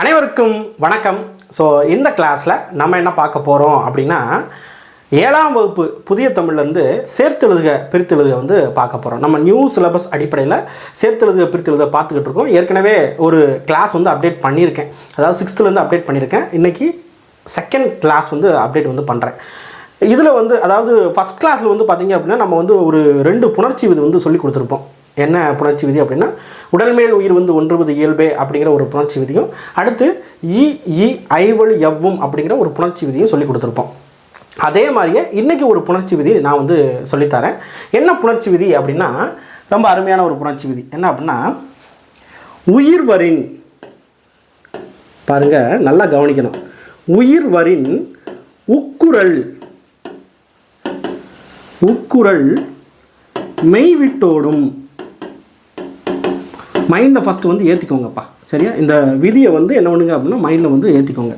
அனைவருக்கும் வணக்கம். ஸோ இந்த கிளாஸில் நம்ம என்ன பார்க்க போகிறோம் அப்படின்னா ஏழாம் வகுப்பு புதிய தமிழ்லேருந்து சேர்த்தெழுதுக பிரித்தெழுதுக வந்து பார்க்க போகிறோம் நம்ம நியூ சிலபஸ் அடிப்படையில் சேர்த்தெழுதுக பிரித்தெழுதுக பார்த்துக்கிட்டு இருக்கோம். ஏற்கனவே ஒரு கிளாஸ் வந்து அப்டேட் பண்ணியிருக்கேன். அதாவது சிக்ஸ்த்துலேருந்து அப்டேட் பண்ணியிருக்கேன். இன்றைக்கி செகண்ட் கிளாஸ் வந்து அப்டேட் வந்து பண்ணுறேன் இதில் வந்து அதாவது ஃபஸ்ட் கிளாஸில் வந்து பார்த்தீங்க அப்படின்னா நம்ம வந்து ஒரு ரெண்டு புணர்ச்சி இது வந்து சொல்லி கொடுத்துருப்போம். என்ன புணர்ச்சி விதி அப்படின்னா உடல் மேல் உயிர் வந்து ஒன்றுவது இயல்பே அப்படிங்கிற ஒரு புணர்ச்சி விதியும் அடுத்து இ இ ஐவழி எவ்வும் அப்படிங்கிற ஒரு புணர்ச்சி விதியும் சொல்லி கொடுத்துருப்போம். அதே மாதிரியே இன்றைக்கி ஒரு புணர்ச்சி விதி நான் வந்து சொல்லித்தரேன். என்ன புணர்ச்சி விதி அப்படின்னா ரொம்ப அருமையான ஒரு புணர்ச்சி விதி. என்ன அப்படின்னா உயிர்வரின் பாருங்க நல்லா கவனிக்கணும். உயிர்வரின் உக்குரல் உக்குரல் மெய்விட்டோடும் மைண்டில் ஃபஸ்ட்டு வந்து ஏற்றிக்கோங்கப்பா சரியா? இந்த விதியை வந்து என்ன பண்ணுங்க அப்படின்னா மைண்டில் வந்து ஏற்றிக்கோங்க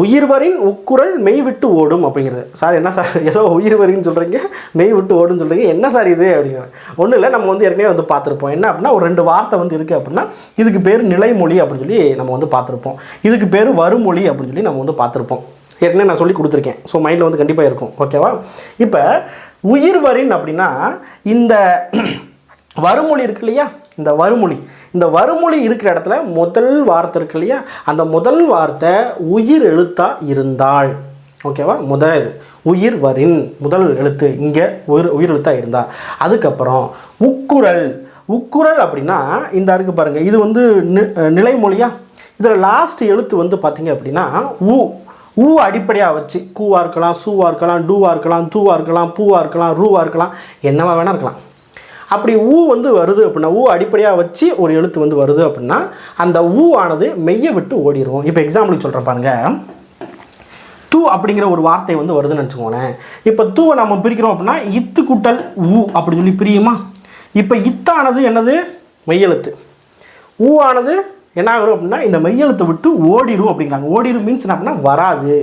உயிர்வரின் உக்குரல் மெய் விட்டு ஓடும் அப்படிங்கிறது. சார் என்ன சார் ஏதோ உயிர்வரின்னு சொல்கிறீங்க மெய் விட்டு ஓடுன்னு சொல்கிறீங்க என்ன சார் இது அப்படிங்கிறது? ஒன்றும் இல்லை நம்ம வந்து ஏற்கனவே வந்து பார்த்துருப்போம். என்ன அப்படின்னா ஒரு ரெண்டு வார்த்தை வந்து இருக்குது அப்படின்னா இதுக்கு பேர் நிலைமொழி அப்படின்னு சொல்லி நம்ம வந்து பார்த்துருப்போம். இதுக்கு பேர் வருமொழி அப்படின்னு சொல்லி நம்ம வந்து பார்த்துருப்போம். ஏற்கனவே நான் சொல்லி கொடுத்துருக்கேன். ஸோ மைண்டில் வந்து கண்டிப்பாக இருக்கும். ஓகேவா இப்போ உயிர்வரின் அப்படின்னா இந்த வருமொழி இருக்கு இல்லையா? இந்த வறுமொழி. இந்த வறுமொழி இருக்கிற இடத்துல முதல் வார்த்தை இருக்கு இல்லையா? அந்த முதல் வார்த்தை உயிர் எழுத்தாக இருந்தாள். ஓகேவா முதல் இது. உயிர் வரின் முதல் எழுத்து இங்கே உயிர் உயிர் எழுத்தாக இருந்தா. அதுக்கப்புறம் உக்குரல். உக்குரல் அப்படின்னா இந்த இருக்கு பாருங்கள் இது வந்து நி- நிலைமொழியா? இதில் லாஸ்ட் எழுத்து வந்து பார்த்தீங்க அப்படின்னா ஊ ஊ அடிப்படையாக வச்சு கூவாக இருக்கலாம் சூவாக இருக்கலாம் டூவாக இருக்கலாம் தூவாக இருக்கலாம் பூவாக இருக்கலாம் ரூவாக இருக்கலாம் என்னவா வேணா இருக்கலாம். அப்படி ஊ வந்து வருது அப்படின்னா ஊ அடிப்படையாக வச்சு ஒரு எழுத்து வந்து வருது அப்படின்னா அந்த ஊ ஆனது மெய்யை விட்டு ஓடிரும். இப்போ எக்ஸாம்பிளுக்கு சொல்கிறேன் பாருங்கள் தூ அப்படிங்கிற ஒரு வார்த்தை வந்து வருதுன்னு வச்சுக்கோங்களேன். இப்போ தூவை நம்ம பிரிக்கிறோம் அப்படின்னா இத்து கூட்டல் ஊ அப்படி சொல்லி பிரியுமா? இப்போ இத்தானது என்னது? மெய்யெழுத்து. ஊ ஆனது என்ன ஆகும் அப்படின்னா இந்த மெய்யெழுத்தை விட்டு ஓடிடும் அப்படிங்கிறாங்க. ஓடிடும் மீன்ஸ் என்ன அப்படின்னா வராது.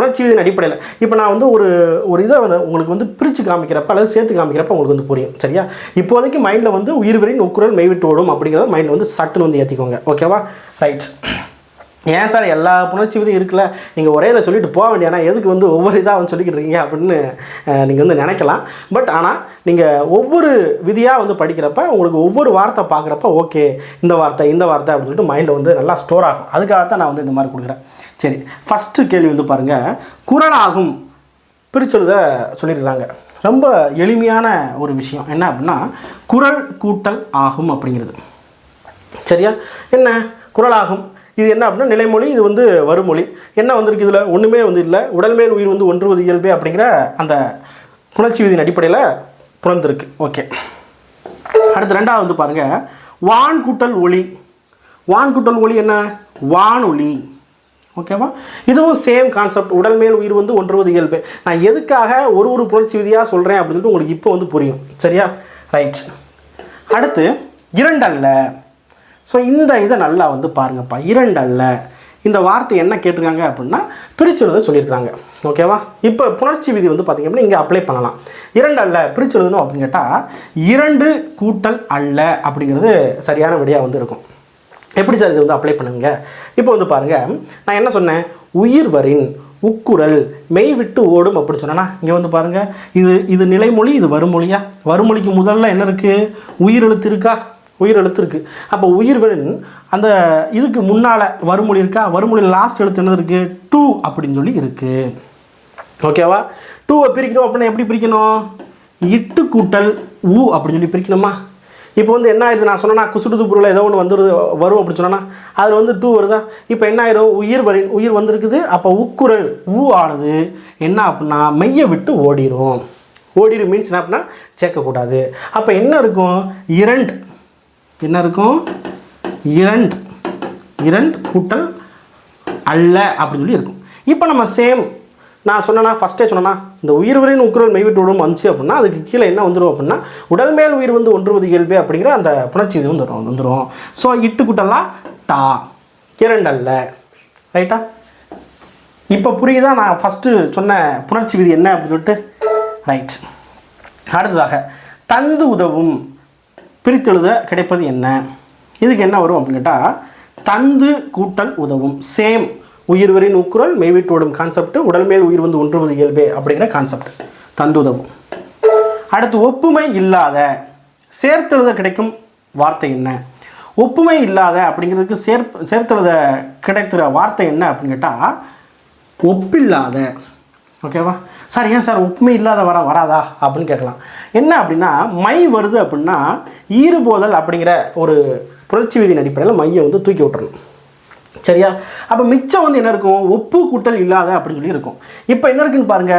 புணர்ச்சியின் அடிப்படையில். இப்போ நான் வந்து ஒரு ஒரு இதை வந்து உங்களுக்கு வந்து பிரித்து காமிக்கிறப்ப அல்லது சேர்த்து காமிக்கிறப்ப உங்களுக்கு வந்து புரியும். சரியா? இப்போதைக்கு மைண்டில் வந்து உயிர்வரின் உக்குரல் மெய்விட்டு ஓடும் அப்படிங்கிறத மைண்டில் வந்து சட்டுன்னு வந்து ஏற்றிக்கோங்க ஓகேவா ரைட் ஏன் சார் எல்லா புணர்ச்சி விதியும் இருக்குல்ல? நீங்கள் ஒரேல சொல்லிட்டு போக வேண்டியனா எதுக்கு வந்து ஒவ்வொரு இதாக வந்து சொல்லிக்கிட்டு இருக்கீங்க அப்படின்னு நீங்கள் வந்து நினைக்கலாம். பட் ஆனால் நீங்கள் ஒவ்வொரு விதியாக வந்து படிக்கிறப்ப உங்களுக்கு ஒவ்வொரு வார்த்தை பார்க்குறப்ப ஓகே இந்த வார்த்தை இந்த வார்த்தை அப்படின்னு சொல்லிட்டு மைண்டில் வந்து நல்லா ஸ்டோர் ஆகும். அதுக்காக தான் நான் வந்து இந்த மாதிரி கொடுக்குறேன். சரி ஃபஸ்ட்டு கேள்வி வந்து பாருங்கள் குரலாகும். பிரிச்சொல்லுத சொல்லியிருக்கிறாங்க ரொம்ப எளிமையான ஒரு விஷயம். என்ன அப்படின்னா குரல் கூட்டல் ஆகும் அப்படிங்கிறது. சரியா? என்ன? குரலாகும். இது என்ன அப்படின்னா நிலைமொழி இது வந்து வருமொழி என்ன வந்திருக்கு இதில்? ஒன்றுமே வந்து இல்லை. உடல்மேல் உயிர் வந்து ஒன்றுவது இயல்பே அப்படிங்கிற அந்த புணர்ச்சி விதியின் அடிப்படையில் புணர்ந்திருக்கு ஓகே. அடுத்து ரெண்டாவது வந்து பாருங்கள் வான் கூட்டல் ஒளி. வான் கூட்டல் ஒளி என்ன? வானொலி. ஓகேவா? இதுவும் சேம் கான்செப்ட் உடல் மேல் உயிர் வந்து ஒன்றுவது இயல்பு. நான் எதுக்காக ஒரு ஒரு புணர்ச்சி விதியாக சொல்கிறேன் அப்படின்னு உங்களுக்கு இப்போ வந்து புரியும். சரியா? ரைட் அடுத்து இரண்டல்ல. ஸோ இந்த இதை நல்லா வந்து பாருங்கப்பா. இரண்டு அல்ல இந்த வார்த்தை என்ன கேட்டிருக்காங்க அப்படின்னா பிரிச்செழுத சொல்லியிருக்காங்க ஓகேவா இப்போ புணர்ச்சி விதி வந்து பார்த்திங்க அப்படின்னா இங்கே அப்ளை பண்ணலாம். இரண்டு அல்ல பிரிச்செழுதணும் அப்படின்னு கேட்டால் இரண்டு கூட்டல் அல்ல அப்படிங்கிறது சரியான விடையாக வந்து இருக்கும். எப்படி சார் இது வந்து அப்ளை பண்ணுங்க? இப்போ வந்து பாருங்கள் நான் என்ன சொன்னேன்? உயிர் வரின் உக்குரல் மெய் விட்டு ஓடும் அப்படி சொன்னேன்னா இங்கே வந்து பாருங்கள் இது இது நிலைமொழி இது வருமொழியா வருமொழிக்கு முதல்ல என்ன இருக்குது உயிர் எழுத்து இருக்கா? உயிர் எழுத்து இருக்குது அப்போ உயிர்வரின் அந்த இதுக்கு முன்னால் வறுமொழி இருக்கா? வறுமொழியில் லாஸ்ட் எழுத்து என்னது இருக்குது டூ அப்படின்னு சொல்லி இருக்குது ஓகேவா டூவை பிரிக்கணும் அப்படின்னா எப்படி பிரிக்கணும்? இட்டு கூட்டல் ஊ அப்படின்னு சொல்லி பிரிக்கணுமா? இப்போ வந்து என்ன ஆயிடுது? நான் சொன்னேன்னா குசுடுது பொருள் ஏதோ ஒன்று வந்துரு வரும் அப்படின்னு சொன்னேன்னா அதில் வந்து டூ வருதா? இப்போ என்ன ஆயிரும்? உயிர் வரின் உயிர் வந்திருக்குது. அப்போ உக்குரல் ஊ ஆனது என்ன அப்படின்னா மெய்யை விட்டு ஓடிரும். ஓடிரும் மீன்ஸ் என்ன அப்படின்னா சேர்க்கக்கூடாது. அப்போ என்ன இருக்கும்? இரண்டு. என்ன இருக்கும்? இரண்டு. இரண்டு கூட்டல் அல்ல அப்படின்னு சொல்லி இருக்கும். இப்போ நம்ம சேம் நான் சொன்னேன்னா ஃபஸ்ட்டே சொன்னேன்னா இந்த உயிர்வரின் உக்குரல் மெய்விட்டு விடும் வந்துச்சு அப்படின்னா அதுக்கு கீழே என்ன வந்துடும் அப்படின்னா உடல் மேல் உயிர் வந்து ஒன்றுவது இயல்பு அப்படிங்கிற அந்த புணர்ச்சி இது வந்துடும் வந்துடும் ஸோ இட்டு கூட்டலாம் டா இரண்டல்ல ரைட்டா இப்போ புரியுதா? நான் ஃபஸ்ட்டு சொன்ன புணர்ச்சி விதி என்ன அப்படின்னு சொல்லிட்டு? ரைட் அடுத்ததாக தந்து உதவும். பிரித்தெழுத கிடைப்பது என்ன? இதுக்கு என்ன வரும் அப்படின்னு கேட்டால் தந்து கூட்டல் உதவும். சேம் உயிர்வரின் உக்குரல் மெய்விட்டோடும் கான்செப்ட் உடல் மேல் உயிர் வந்து ஒன்றுவது இயல்பே அப்படிங்கிற கான்செப்ட் தந்து உதவும். அடுத்து ஒப்புமை இல்லாத சேர்த்தெழுத கிடைக்கும் வார்த்தை என்ன? ஒப்புமை இல்லாத அப்படிங்கிறதுக்கு சேர் சேர்த்தெழுத கிடைக்கிற வார்த்தை என்ன அப்படின்னு கேட்டால் ஒப்பில்லாத. ஓகேவா? சார் ஏன் சார் ஒப்புமை இல்லாத வர வராதா? அப்படின்னு கேட்கலாம். என்ன அப்படின்னா மை வருது அப்படின்னா ஈறுபோதல் அப்படிங்கிற ஒரு புரட்சி விதியின் அடிப்படையில் மையை வந்து தூக்கி விட்டுறணும். சரியா? அப்போ மிச்சம் வந்து என்ன இருக்கும்? ஒப்பு கூட்டல் இல்லாத அப்படின்னு சொல்லி இருக்கும். இப்போ என்ன இருக்குன்னு பாருங்க.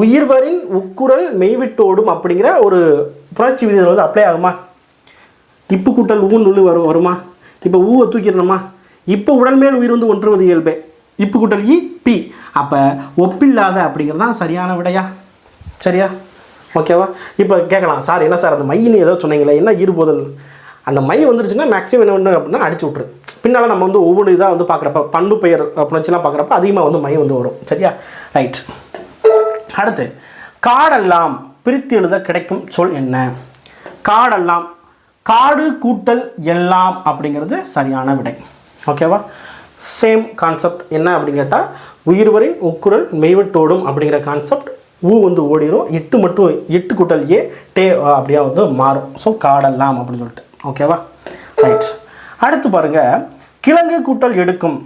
உயிர்வரின் உக்குரல் மெய்விட்டோடும் அப்படிங்கிற ஒரு புரட்சி விதிகள் வந்து அப்ளை ஆகுமா? இப்பு கூட்டல் ஊன்னு உள்ளு வரும் வருமா? இப்போ ஊவை தூக்கிடணுமா? இப்போ உடல் மேல் உயிர் வந்து ஒன்றுவது இயல்பே. இப்பு கூட்டல் இ பி. அப்போ ஒப்பில்லாத அப்படிங்கிறது தான் சரியான விடையா? சரியா? ஓகேவா இப்போ கேட்கலாம். சார் என்ன சார் அந்த மையின்னு ஏதோ சொன்னீங்களே என்ன ஈடுபோதல்? அந்த மை வந்துருச்சுன்னா மேக்ஸிமம் என்ன பண்ணு அப்படின்னா அடிச்சு விட்ரு பின்னால் நம்ம வந்து ஒவ்வொரு இதாக வந்து பார்க்குறப்ப பண்பு பெயர் புணர்ச்சிலாம் பார்க்குறப்ப அதிகமாக வந்து மை வந்து வரும். சரியா? ரைட் அடுத்து காடெல்லாம் பிரித்து எழுத கிடைக்கும் சொல் என்ன? காடெல்லாம் காடு கூட்டல் எல்லாம் அப்படிங்கிறது சரியான விடை. ஓகேவா சேம் கான்செப்ட் என்ன அப்படின்னு கேட்டால் உயிர்வரின் உக்குரல் மெய்வெட்டோடும் அப்படிங்கிற கான்செப்ட் ஊ வந்து ஓடிடும் எட்டு மட்டும் எட்டு கூட்டல் ஏ டே அப்படியே வந்து மாறும். ஸோ காடெல்லாம் அப்படின்னு சொல்லிட்டு. ஓகேவா ரைட் அடுத்து பாருங்கள் கிழங்கு கூட்டல் எடுக்கும்.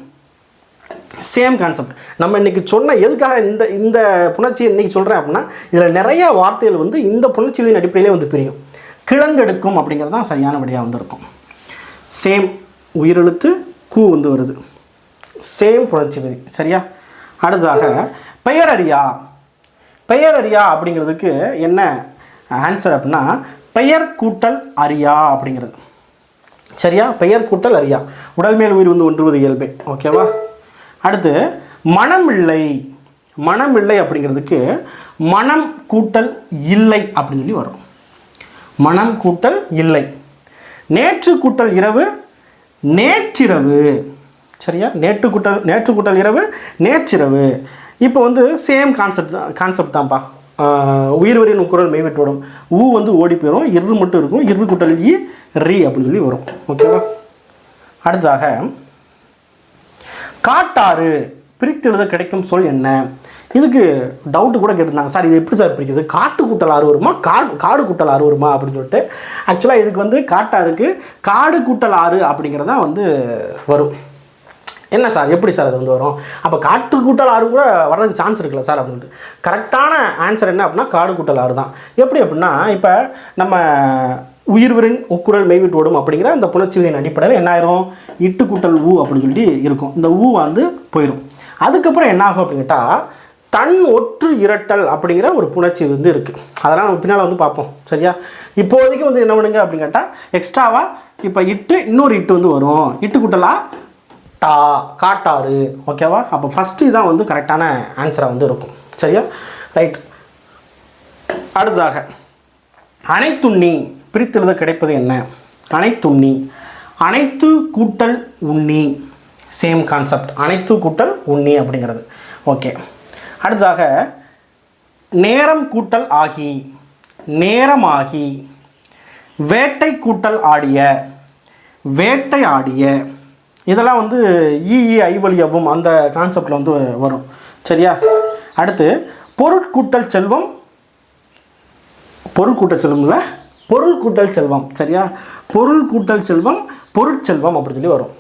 சேம் கான்செப்ட் நம்ம இன்னைக்கு சொன்ன எதுக்காக இந்த இந்த புணர்ச்சி இன்னைக்கு சொல்கிறேன் அப்படின்னா இதில் நிறைய வார்த்தைகள் வந்து இந்த புணர்ச்சிகளின் அடிப்படையிலே வந்து பிரியும். கிழங்கெடுக்கும் அப்படிங்கிறது தான் சரியான விடையாக வந்திருக்கும். சேம் உயிரெழுத்து கூ வந்து வருது. சேம் புணர்ச்சி விதி. சரியா? அடுத்ததாக பெயரறியா. பெயரறியா அப்படிங்கிறதுக்கு என்ன ஆன்சர் அப்படின்னா பெயர் கூட்டல் அறியா அப்படிங்கிறது. சரியா? பெயர் கூட்டல் அறியா. உடல் மேல் உயிர் வந்து ஒன்றுவது இயல்பே. ஓகேவா அடுத்து மனம் இல்லை மனம் இல்லை அப்படிங்கிறதுக்கு மனம் கூட்டல் இல்லை அப்படின்னு சொல்லி வரும். மனம் கூட்டல் இல்லை. நேற்று கூட்டல் இரவு நேற்றிரவு. சரியா? நேற்று கூட்டல் நேற்று கூட்டல் இரவு நேற்றிரவு. இப்போ வந்து சேம் கான்செப்ட் தான் கான்செப்ட் தான்ப்பா. ஆஹ் உயிர்வரின் குரல் மெய்வெட்டோடும் ஊ வந்து ஓடி போயிடும் இரு மட்டும் இருக்கும் இரு கூட்டல் ஈ ரி அப்படின்னு சொல்லி வரும். ஓகேவா? அடுத்ததாக காட்டாறு பிரித்து எழுத கிடைக்கும் சொல் என்ன? இதுக்கு டவுட்டு கூட கேட்டிருந்தாங்க. சார் இது எப்படி சார் பிரிக்கிறது? காட்டு கூட்டல் ஆறு வருமா? காடு காடு கூட்டல் ஆறு வருமா? அப்படின்னு சொல்லிட்டு. ஆக்சுவலாக இதுக்கு வந்து காட்டாருக்கு காடு கூட்டல் ஆறு அப்படிங்கிறது தான் வந்து வரும். என்ன சார்? எப்படி சார் அது வந்து வரும்? அப்போ காட்டு கூட்டல் ஆறு கூட வர்றதுக்கு சான்ஸ் இருக்குல்ல சார் அப்படின்ட்டு கரெக்டான ஆன்சர் என்ன அப்படின்னா காடு கூட்டல் ஆறு தான். எப்படி அப்படின்னா இப்போ நம்ம உயிர்வரின் உக்குரல் மெய்விட்டு ஓடும் அப்படிங்கிற அந்த புணர்ச்சிகளின் அடிப்படையில் என்ன ஆயிரும்? இட்டு கூட்டல் ஊ அப்படின்னு சொல்லி இருக்கும். இந்த ஊ வந்து போயிடும் அதுக்கப்புறம் என்ன ஆகும் அப்படின்னு கேட்டால் தன் ஒற்று இரட்டல் அப்படிங்கிற ஒரு புணர்ச்சி வந்து இருக்குது அதெல்லாம் நம்ம பின்னால் வந்து பார்ப்போம். சரியா? இப்போதைக்கு வந்து என்ன பண்ணுங்க அப்படின்னு கேட்டால் எக்ஸ்ட்ராவாக இப்போ இட்டு இன்னொரு இட்டு வந்து வரும். இட்டு கூட்டலாக டா காட்டாறு ஓகேவா அப்போ ஃபஸ்ட்டு இதான் வந்து கரெக்டான ஆன்சராக வந்து இருக்கும். சரியா? ரைட் அடுத்ததாக அனைத்துண்ணி பிரித்தெழுத கிடைப்பது என்ன? அனைத்துண்ணி அனைத்து கூட்டல் உண்ணி சேம் கான்செப்ட் அனைத்து கூட்டல் உண்ணி அப்படிங்கிறது. ஓகே அடுத்ததாக நேரம் கூட்டல் ஆகி நேரமாகி வேட்டை கூட்டல் ஆடிய வேட்டை ஆடிய இதெல்லாம் வந்து இஇ ஐவழியவும் அந்த கான்செப்டில் வந்து வரும். சரியா? அடுத்து பொருட்கூட்டல் செல்வம். பொருள் கூட்டல் செல்வம்ல பொருள் கூட்டல் செல்வம். சரியா? பொருள் கூட்டல் செல்வம் பொருட்செல்வம் அப்படி சொல்லி வரும்.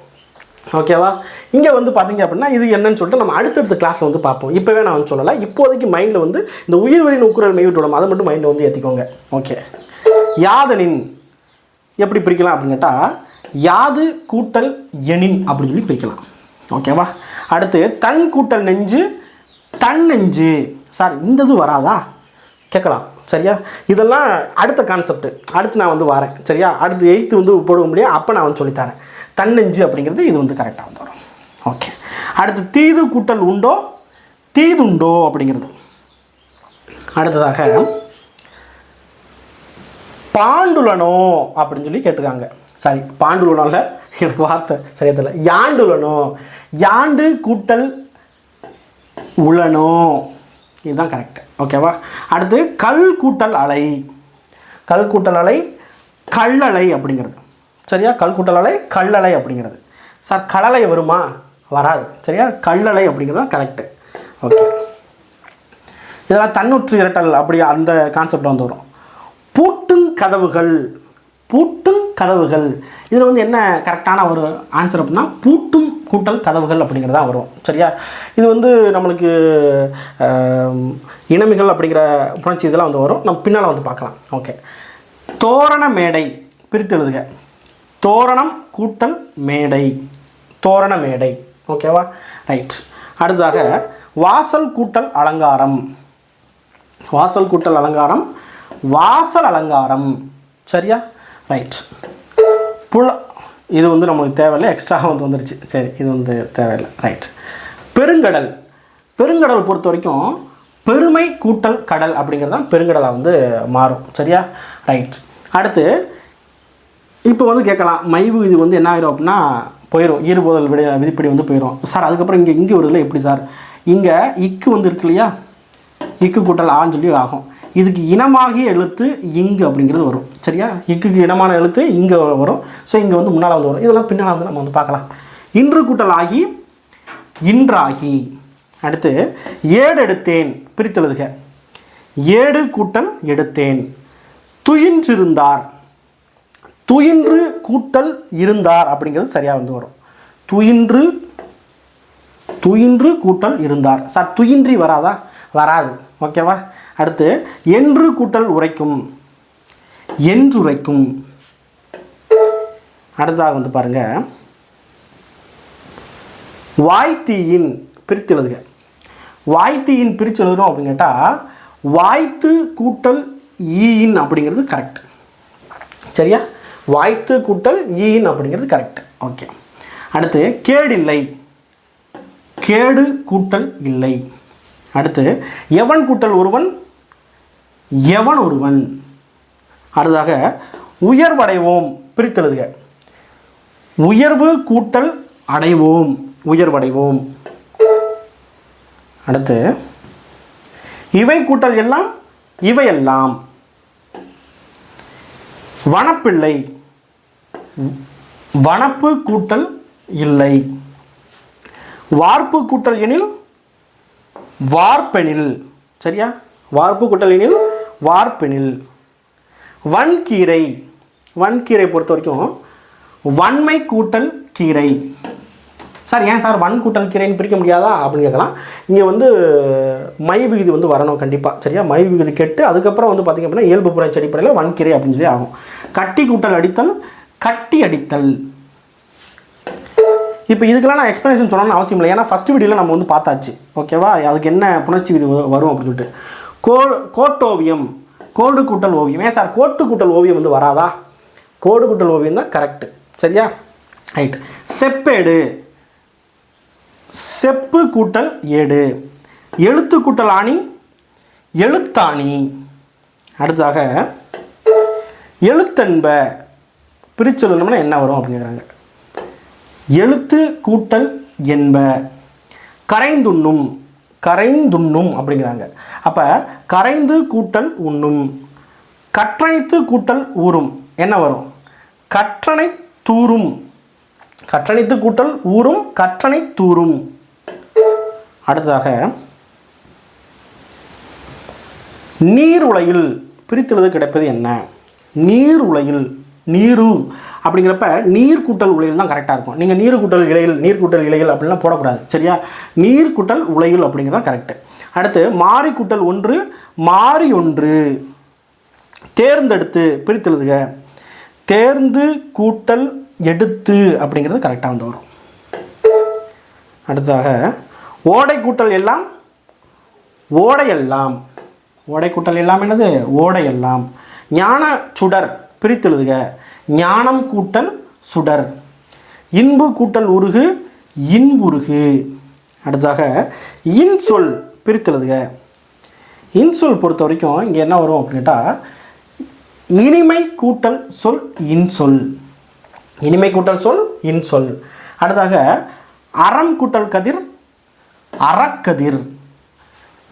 ஓகேவா இங்கே வந்து பார்த்தீங்க அப்படின்னா இது என்னன்னு சொல்லிட்டு நம்ம அடுத்தடுத்த கிளாஸில் வந்து பார்ப்போம். இப்போவே நான் வந்து சொல்லலை. இப்போதைக்கு மைண்டில் வந்து இந்த உயிர்வரின் உக்குரல் மெய்விட்டோம் அதை மட்டும் மைண்டில் வந்து ஏற்றிக்கோங்க ஓகே யாதனின் எப்படி பிரிக்கலாம் அப்படின்னு கேட்டால் யாது கூட்டல் எனின் அப்படின்னு சொல்லி பிரிக்கலாம். ஓகேவா அடுத்து தன் கூட்டல் நெஞ்சு தன் நெஞ்சு. சார் இந்த இது வராதா? கேட்கலாம். சரியா? இதெல்லாம் அடுத்த கான்செப்ட் அடுத்து நான் வந்து வரேன். சரியா? அடுத்து எயித்து வந்து போட முடியாது. அப்போ நான் வந்து சொல்லித்தரேன். தன்னெஞ்சு அப்படிங்கிறது இது வந்து கரெக்டாக வந்து வரும். ஓகே அடுத்து தீது கூட்டல் உண்டோ? தீதுண்டோ அப்படிங்கிறது. அடுத்ததாக பாண்டுலனோ அப்படின்னு சொல்லி கேட்டிருக்காங்க. சாரி பாண்டுலனோல எனக்கு வார்த்தை சரியா தெரியல. யாண்டுலனோ யாண்டு கூட்டல் உளனோ இதுதான் கரெக்ட் ஓகேவா அடுத்து கல் கூட்டல் அலை. கல் கூட்டல் அலை கல்லலை அப்படிங்கிறது. சரியா? கல் கூட்டல் அலை கல்லலை அப்படிங்கிறது. சார் கடலை வருமா? வராது. சரியா? கல்லலை அப்படிங்கிறது தான் கரெக்டு ஓகே இதெல்லாம் தன்னுற்று இரட்டல் அப்படி அந்த கான்செப்ட் வந்து வரும். பூட்டுங் கதவுகள். பூட்டும் கதவுகள். இதில் வந்து என்ன கரெக்டான ஒரு ஆன்சர் அப்படின்னா பூட்டும் கூட்டல் கதவுகள் அப்படிங்கிறதா வரும். சரியா? இது வந்து நம்மளுக்கு இனமிகள் அப்படிங்கிற புணர்ச்சி இதெல்லாம் வந்து வரும். நம்ம பின்னால் வந்து பார்க்கலாம். ஓகே தோரண மேடை. பிரித்து எழுதுக. தோரணம் கூட்டல் மேடை. தோரண மேடை. ஓகேவா ரைட் அடுத்ததாக வாசல் கூட்டல் அலங்காரம். வாசல் கூட்டல் அலங்காரம். வாசல் அலங்காரம். சரியா? ரைட் புல இது வந்து நமக்கு தேவையில்லை. எக்ஸ்ட்ரா வந்து வந்துருச்சு. சரி இது வந்து தேவையில்லை. ரைட் பெருங்கடல். பெருங்கடல் பொறுத்த வரைக்கும் பெருமை கூட்டல் கடல் அப்படிங்கிறது தான் பெருங்கடலாக வந்து மாறும். சரியா? ரைட் அடுத்து இப்போ வந்து கேட்கலாம். மைவு இது வந்து என்ன ஆயிரும் அப்படின்னா போயிடும் ஈறுபோதல் விட விதிப்படி வந்து போயிடும் சார் அதுக்கப்புறம் இங்கே இங்கே வருதுல எப்படி சார் இங்கே இக்கு வந்து இருக்கு இல்லையா? இக்கு கூட்டல் ஆன்னு சொல்லி ஆகும். இதுக்கு இனமாகிய எழுத்து இங்கு அப்படிங்கிறது வரும். சரியா? இக்குக்கு இனமான எழுத்து இங்கே வரும். ஸோ இங்கே வந்து முன்னால் வந்து வரும். இதெல்லாம் பின்னால் வந்து நம்ம வந்து பார்க்கலாம். இன்று கூட்டல் ஆகி இன்றாகி. அடுத்து ஏடு எடுத்தேன் பிரித்தெழுதுக ஏடு கூட்டல் எடுத்தேன். துயின்றிருந்தார். துயின்று கூட்டல் இருந்தார் அப்படிங்கிறது சரியாக வந்து வரும். துயின்று துயின்று கூட்டல் இருந்தார். சார் துயின்றி வராதா? வராது. ஓகேவா? அடுத்து என்று கூட்டல் உரைக்கும். என்றுரைக்கும். அடுத்ததாக வந்து பாருங்க. வாய்த்தீயின் பிரித்து எழுதுக. வாய்த்தீயின் பிரித்து எழுதணும் அப்படின்னு கேட்டால் வாய்த்து கூட்டல் ஈயின் அப்படிங்கிறது கரெக்ட் சரியா? வாய்த்து கூட்டல் ஈயின் அப்படிங்கிறது கரெக்ட் ஓகே அடுத்து கேடில்லை. கேடு கூட்டல் இல்லை. அடுத்து எவன் கூட்டல் ஒருவன்? எவன் ஒருவன் அடுத்ததாக உயர்வடைவோம் பிரித்தெழுதுக. உயர்வு கூட்டல் அடைவோம் உயர்வடைவோம். அடுத்து இவை கூட்டல் எல்லாம் இவையெல்லாம். வனப்பிள்ளை வனப்பு கூட்டல் இல்லை. வார்ப்பு கூட்டல் எனில் வார்ப்பெனில். சரியா? வார்ப்பு கூட்டல் எனில் வார்ப்பெனில். வன்கீரை. வன்கீரை பொறுத்த வரைக்கும் வன்மை கூட்டல் கீரை. சார் ஏன் சார் வன் கூட்டல் கீரைன்னு பிரிக்க முடியாதா அப்படின்னு கேட்கலாம். இங்கே வந்து மை விகுதி வந்து வரணும் கண்டிப்பாக சரியா? மை விகுதி கெட்டு அதுக்கப்புறம் வந்து பார்த்திங்க அப்படின்னா இயல்பு புரட்சி படையில் வன்கீரை அப்படின்னு சொல்லி ஆகும். கட்டி கூட்டல் அடித்தல் கட்டி அடித்தல். இப்போ இதுக்கெல்லாம் நான் எக்ஸ்ப்ளனேஷன் சொல்லணும்னு அவசியம் இல்லை. ஏன்னா ஃபஸ்ட் வீடியோவில் நம்ம வந்து பார்த்தாச்சு. ஓகேவா அதுக்கு என்ன புணர்ச்சி விதி வரும் அப்படின்னு சொல்லிட்டு. கோ கோட்டோவியம் கோடு கூட்டல் ஓவியம் ஏன் சார் கோட்டு கூட்டல் ஓவியம் வந்து வராதா? கோடு கூட்டல் ஓவியம் தான் கரெக்டு சரியா? ரைட் செப்பேடு. செப்பு கூட்டல் ஏடு. எழுத்து கூட்டல் ஆணி எழுத்தாணி. அடுத்ததாக எழுத்தென்ப. பிரிச்சொல்லணும்னா என்ன வரும் அப்படிங்கிறாங்க. எழுத்து கூட்டல் என்ப. கரைந்துண்ணும். கரைந்துண்ணும் அப்படிங்கிறாங்க. அப்போ கரைந்து கூட்டல் உண்ணும். கற்றணைத்து கூட்டல் ஊறும். என்ன வரும்? கற்றணை தூறும். கற்றணைத்து கூட்டல் ஊறும் கற்றணை தூறும். அடுத்ததாக நீர் உலையில் பிரித்துள்ளது கிடைப்பது என்ன? நீர் உலையில் நீரு அப்படிங்கிறப்ப நீர் கூட்டல் உலையில் தான் கரெக்டாக இருக்கும். நீங்கள் நீர்கூட்டல் இலையில் நீர் கூட்டல் இலையில் அப்படிலாம் போடக்கூடாது சரியா? நீர் கூட்டல் உலையில் அப்படிங்கிறது தான் கரெக்டு அடுத்து மாறி கூட்டல் ஒன்று மாறி ஒன்று. தேர்ந்தெடுத்து பிரித்தெழுதுக தேர்ந்து கூட்டல் எடுத்து அப்படிங்கிறது கரெக்டாக வந்து வரும் அடுத்ததாக ஓடை கூட்டல் எல்லாம் ஓடையெல்லாம். ஓடை கூட்டல் எல்லாம் என்னது? ஓடையெல்லாம். ஞான சுடர் பிரித்தெழுதுக ஞானம் கூட்டல் சுடர். இன்பு கூட்டல் உருகு இன்புருகு அடுத்ததாக இன்சொல் பிரித்தெழுதுக. இன்சொல் பொறுத்த வரைக்கும் இங்கே என்ன வரும் அப்படின்ட்டா இனிமை கூட்டல் சொல் இன்சொல் இனிமை கூட்டல் சொல் இன்சொல் அடுத்தாக அறம் கூட்டல் கதிர் அறக்கதிர்.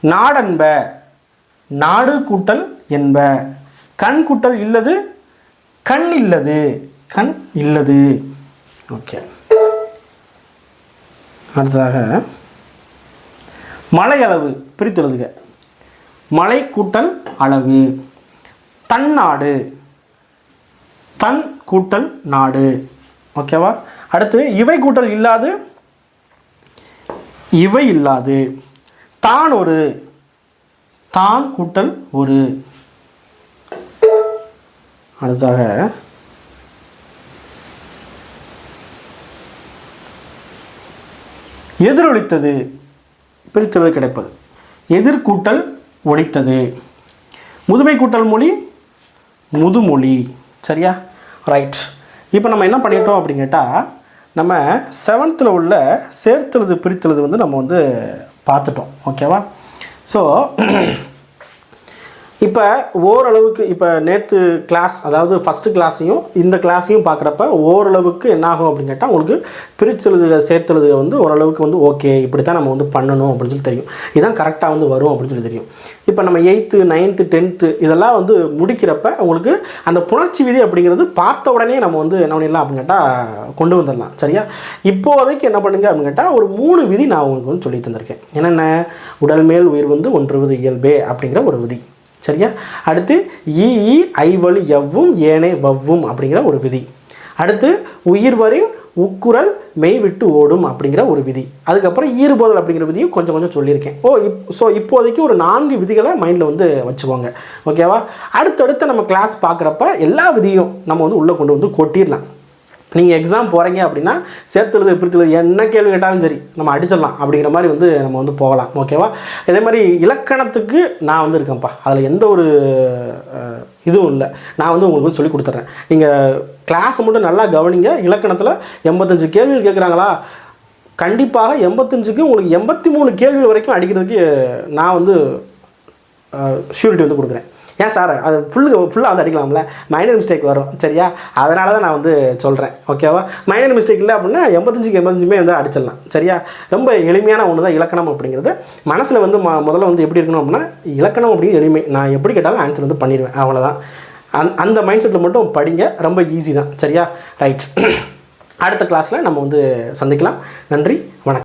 நாடன்ப நாடு கூட்டல் என்ப. கண் கூட்டல் இல்லது கண் இல்லது. கண் இல்லது. ஓகே. அடுத்ததாக மலை அளவு பிரித்துள்ளதுங்க மலை கூட்டல் அளவு. தன்னாடு. தன் கூட்டல் நாடு. ஓகேவா? அடுத்து இவை கூட்டல் இல்லாது இவை இல்லாது. தான் ஒரு. தான் கூட்டல் ஒரு. அடுத்தாக எதிரொலித்தது பிரித்தது கிடைப்பது. எதிர்கூட்டல் ஒழித்தது முதுமை கூட்டல் மொழி முதுமொழி. சரியா? ரைட் இப்போ நம்ம என்ன பண்ணிட்டோம் அப்படின்னு கேட்டால் நம்ம செவன்த்தில் உள்ள சேர்த்தெழுது பிரித்தெழுது வந்து நம்ம வந்து பார்த்துட்டோம். ஓகேவா ஸோ இப்போ ஓரளவுக்கு இப்போ நேற்று கிளாஸ் அதாவது ஃபஸ்ட்டு கிளாஸையும் இந்த கிளாஸையும் பார்க்குறப்ப ஓரளவுக்கு என்னாகும் அப்படின்னு கேட்டால் உங்களுக்கு பிரிச்செழுதுக சேர்த்தெழுதுக வந்து ஓரளவுக்கு வந்து ஓகே இப்படி தான் நம்ம வந்து பண்ணணும் அப்படின்னு சொல்லி தெரியும். இதுதான் கரெக்டாக வந்து வரும் அப்படின்னு சொல்லி தெரியும். இப்போ நம்ம எயித்து நைன்த்து டென்த்து இதெல்லாம் வந்து முடிக்கிறப்ப உங்களுக்கு அந்த புணர்ச்சி விதி அப்படிங்கிறது பார்த்த உடனே நம்ம வந்து என்ன பண்ணிடலாம் அப்படின்னு கேட்டால் கொண்டு வந்துடலாம். சரியா? இப்போதைக்கு என்ன பண்ணுங்க அப்படின்னு கேட்டால் ஒரு மூணு விதி நான் உங்களுக்கு வந்து சொல்லி தந்திருக்கேன். என்னென்ன? உடல் மேல் உயிர் வந்து ஒன்று விதி இயல்பே அப்படிங்கிற ஒரு விதி. சரியா? அடுத்து இஇ ஐவழு எவ்வும் ஏனை வவ்வும் அப்படிங்கிற ஒரு விதி. அடுத்து உயிர்வரின் உக்குரல் மெய் விட்டு ஓடும் அப்படிங்கிற ஒரு விதி. அதுக்கப்புறம் ஈறுபோதல் அப்படிங்கிற விதியும் கொஞ்சம் கொஞ்சம் சொல்லியிருக்கேன். ஓ இப் ஸோ இப்போதைக்கு ஒரு நான்கு விதிகளை மைண்டில் வந்து வச்சுக்கோங்க. ஓகேவா அடுத்தடுத்து நம்ம கிளாஸ் பார்க்குறப்ப எல்லா விதியும் நம்ம வந்து உள்ளே கொண்டு வந்து கொட்டிடலாம். நீங்கள் எக்ஸாம் போகிறீங்க அப்படின்னா சேர்த்துறது பிரித்துறது என்ன கேள்வி கேட்டாலும் சரி நம்ம அடிச்சிடலாம் அப்படிங்கிற மாதிரி வந்து நம்ம வந்து போகலாம். ஓகேவா இதே மாதிரி இலக்கணத்துக்கு நான் வந்து இருக்கேன்ப்பா. அதில் எந்த ஒரு இதுவும் இல்லை. நான் வந்து உங்களுக்கு வந்து சொல்லி கொடுத்துட்றேன் நீங்கள் கிளாஸை மட்டும் நல்லா கவனிங்க. இலக்கணத்தில் எண்பத்தஞ்சு கேள்விகள் கேட்குறாங்களா? கண்டிப்பாக எண்பத்தஞ்சுக்கு உங்களுக்கு எண்பத்தி மூணு கேள்விகள் வரைக்கும் அடிக்கிறதுக்கு நான் வந்து ஷூரிட்டி வந்து கொடுக்குறேன். ஏன் சார் அது ஃபுல்லு ஃபுல்லாக வந்து அடிக்கலாம்ல? மைனர் மிஸ்டேக் வரும் சரியா? அதனால தான் நான் வந்து சொல்கிறேன் ஓகேவா மைனர் மிஸ்டேக் இல்லை அப்படின்னா எண்பத்தஞ்சுக்கு எண்பத்தஞ்சுமே வந்து அடிச்சிடலாம் சரியா? ரொம்ப எளிமையான ஒன்று தான் இலக்கணம் அப்படிங்கிறது. மனசில் வந்து ம முதல்ல வந்து எப்படி இருக்கணும் அப்படின்னா இலக்கணம் அப்படிங்கிறது எளிமை. நான் எப்படி கேட்டாலும் ஆன்சர் வந்து பண்ணிடுவேன் அவ்வளோதான் அந் அந்த மைண்ட் செட்டில் மட்டும் படிங்க ரொம்ப ஈஸி தான் சரியா? ரைட் அடுத்த கிளாஸில் நம்ம வந்து சந்திக்கலாம். நன்றி வணக்கம்.